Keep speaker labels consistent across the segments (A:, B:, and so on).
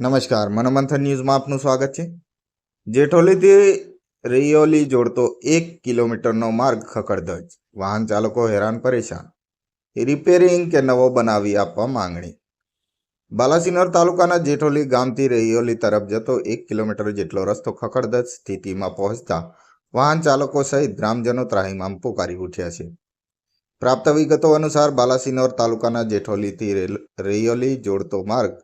A: નમસ્કાર, મનોમંથન ન્યૂઝમાં આપનું સ્વાગત છે. જેઠોલીથી રૈયોલી જોડતો એક કિલોમીટરનો માર્ગ ખખડધજ. વાહન ચાલકો હેરાન પરેશાન. રિપેરિંગ કે નવો બનાવી આપવા માંગણી. બાલાસિનોર તાલુકાના જેઠોલી ગામથી રૈયોલી તરફ જતો એક કિલોમીટર જેટલો રસ્તો ખખડધજ સ્થિતિમાં પહોંચતા વાહન ચાલકો સહિત ગ્રામજનો ત્રાહિમામ પોકારી ઉઠ્યા છે. પ્રાપ્ત વિગતો અનુસાર બાલાસિનોર તાલુકાના જેઠોલીથી રૈયોલી જોડતો માર્ગ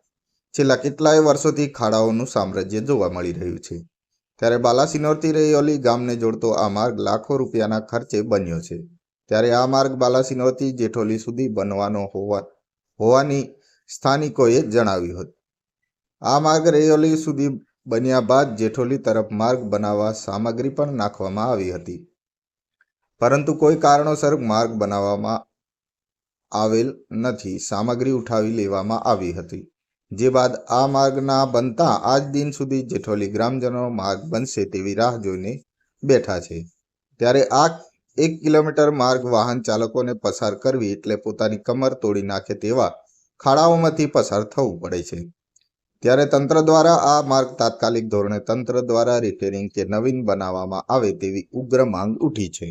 A: છેલ્લા કેટલાય વર્ષોથી ખાડાઓનું સામ્રાજ્ય જોવા મળી રહ્યું છે. ત્યારે બાલાસિનોરથી રૈયોલી ગામને જોડતો આ માર્ગ લાખો રૂપિયાના ખર્ચે બન્યો છે. ત્યારે આ માર્ગ બાલાસિનોરથી જેઠોલી સુધી બનવાનો હોવા, હોવાની સ્થાનિકોએ જણાવ્યું હતું. આ માર્ગ રૈયોલી સુધી બન્યા બાદ જેઠોલી તરફ માર્ગ બનાવવા સામગ્રી પણ નાખવામાં આવી હતી. પરંતુ કોઈ કારણોસર માર્ગ બનાવવામાં આવેલ નથી. સામગ્રી ઉઠાવી લેવામાં આવી હતી. જે બાદ આ માર્ગના બનતા આજ દિન સુધી જેઠોલી ગ્રામજનો માર્ગ બનશે તેવી રાહ જોઈને બેઠા છે. ત્યારે આ એક કિલોમીટર માર્ગ વાહન ચાલકોને પસાર કરવી એટલે પોતાની કમર તોડી નાખે તેવા ખાડાઓમાંથી પસાર થવું પડે છે. ત્યારે તંત્ર દ્વારા આ માર્ગ તાત્કાલિક ધોરણે તંત્ર દ્વારા રિપેરિંગ કે નવીન બનાવવામાં આવે તેવી ઉગ્ર માંગ ઉઠી છે.